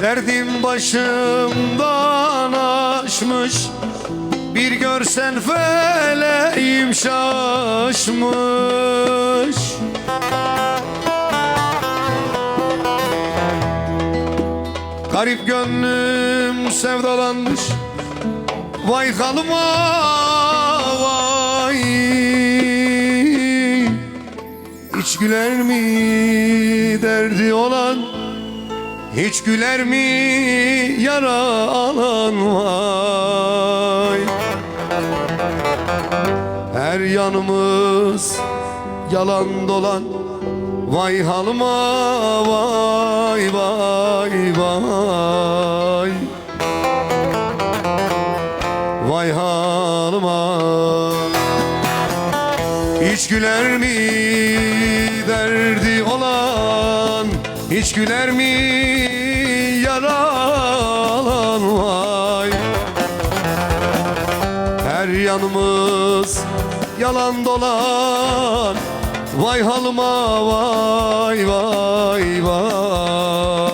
Derdim başımdan aşmış Bir görsen feleğim şaşmış. Garip gönlüm sevdalanmış Vay halıma vay. Hiç güler mi derdi olan Hiç güler mi yara alan vay? Her yanımız yalan dolan. Vay halıma vay vay vay. Vay halıma. Hiç güler mi derdi olan? Hiç güler mi yaralan vay Her yanımız yalan dolan. Vay halıma vay vay vay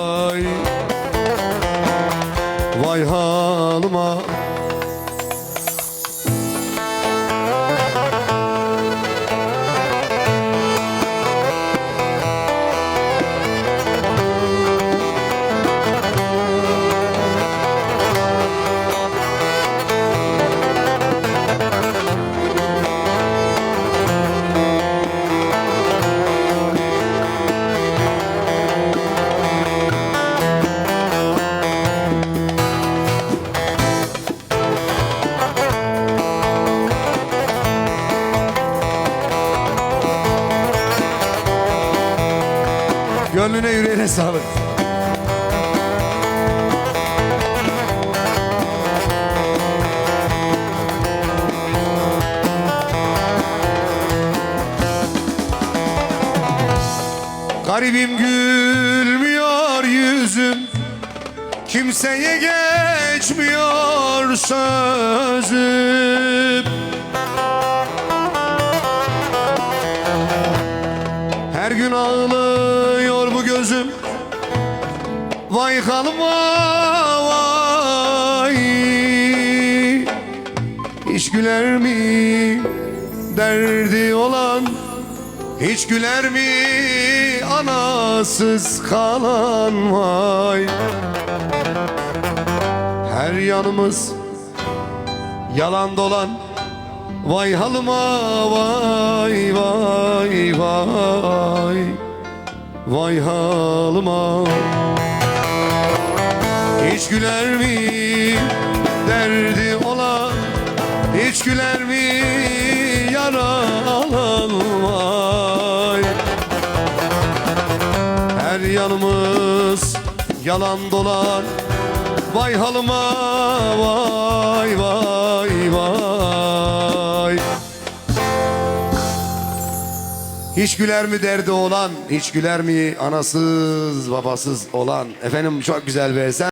Gönlüne yüreğine sağlık. Garibim gülmüyor yüzüm Kimseye geçmiyor sözüm Her gün bu gözüm. Vay halıma vay. Hiç güler mi derdi olan? Hiç güler mi anasız kalan? Vay. Her yanımız yalan dolan. Vay halıma vay vay vay Vay halıma. Hiç güler mi? Derdi olan Hiç güler mi? Yara alan vay. Her yanımız yalan dolan Vay halıma vay vay vay Hiç güler mi derdi olan Hiç güler mi anasız babasız olan? Efendim çok güzel bir eser